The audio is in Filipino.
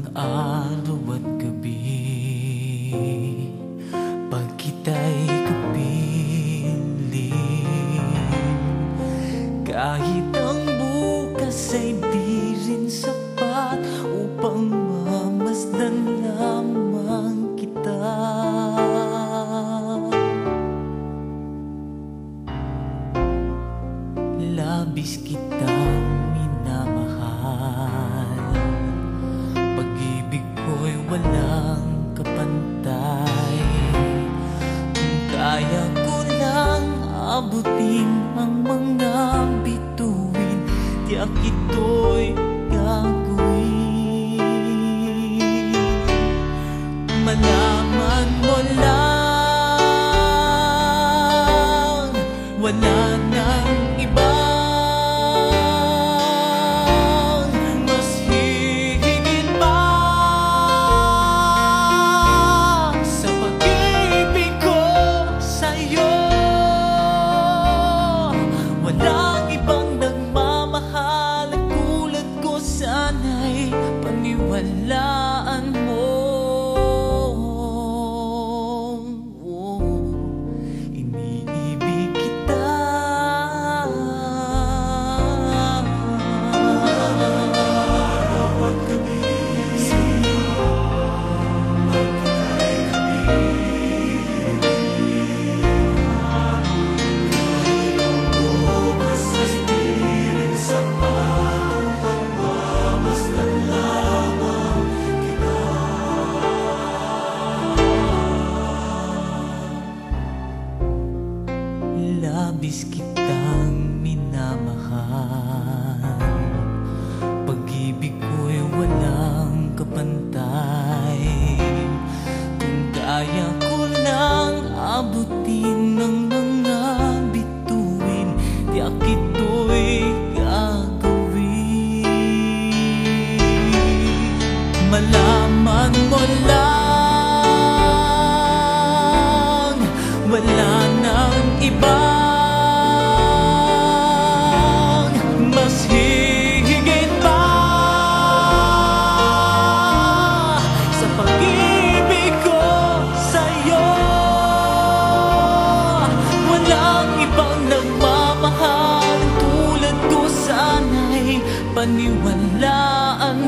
ng araw at gabi. Pag kita'y kapiling Kahit ang bukas ay di rin sapat Upang mamasdan lamang kita. Labis kitang minamahal abutin ang mga bituin Tiyak ito'y gagawin. Malaman mo lang Wala paniwalaan mo Labis kitang minamahal. Pag-ibig ko'y walang kapantay. Kung kaya ko lang abutin ng mga bituin Tiyak ito'y gagawin. Malaman mo lang Wala nang ibang paniwalaan